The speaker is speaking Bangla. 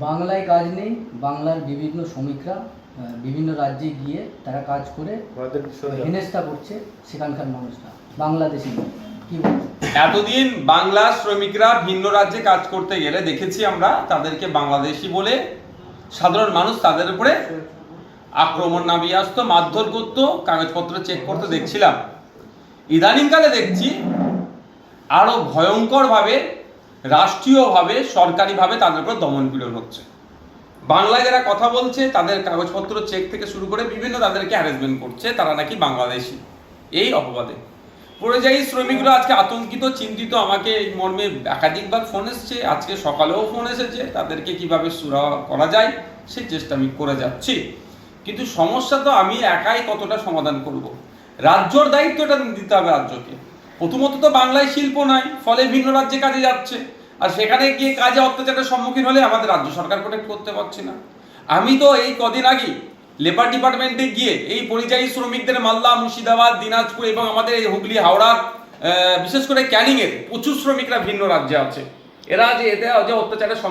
বাংলায় কাজ নেই বাংলার বিভিন্ন শ্রমিকরা বিভিন্ন রাজ্যে গিয়ে তারা কাজ করে হেনেস্তা করছে সেখানকার মানুষরা বাংলাদেশি কি এতদিন বাংলা শ্রমিকরা ভিন্ন রাজ্যে কাজ করতে গেলে দেখেছি আমরা তাদেরকে বাংলাদেশি বলে সাধারণ মানুষ তাদের উপরে আক্রমণ নামিয়ে আসতো মারধর করতো কাগজপত্র চেক করতে দেখছিলাম। ইদানিংকালে দেখছি আরও ভয়ঙ্করভাবে রাষ্ট্রীয়ভাবে, সরকারিভাবে তাদের উপর দমন পীড়ন হচ্ছে। বাংলায় যারা কথা বলছে, তাদের কাগজপত্র, চেক থেকে শুরু করে বিভিন্ন তাদেরকে হ্যারাসমেন্ট করছে, তারা নাকি বাংলাদেশি। এই অপবাদে। পরিযায়ী শ্রমিকরা আজকে আতঙ্কিত, চিন্তিত, আমাকে এই মর্মে একাধিকবার ফোন এসছে। আজকে সকালেও ফোন এসেছে, তাদেরকে কীভাবে সুরা করা যায় সেই চেষ্টা আমি করে যাচ্ছি। কিন্তু সমস্যা তো আমি একাই কতটা সমাধান করব। রাজ্যর দায়িত্বটা দিতে হবে রাজ্যকে। প্রথমত তো বাংলায় শিল্প নাই ফলে ভিন্ন রাজ্যে কাজে যাচ্ছে। আর সেখানে গিয়ে কাজে অত্যাচারের সম্মুখীন হলে আমাদের রাজ্য সরকার প্রোটেক্ট করতে পারছে না। আমি তো এই কদিন আগে লেবার ডিপার্টমেন্টে গিয়ে এই পরিযায়ী শ্রমিকদের মালদা, মুর্শিদাবাদ, দিনাজপুর এবং আমাদের এই হুগলি, হাওড়া বিশেষ করে ক্যানিংয়ের প্রচুর শ্রমিকরা ভিন্ন রাজ্যে আছে। এরা যে এতে যে অত্যাচারের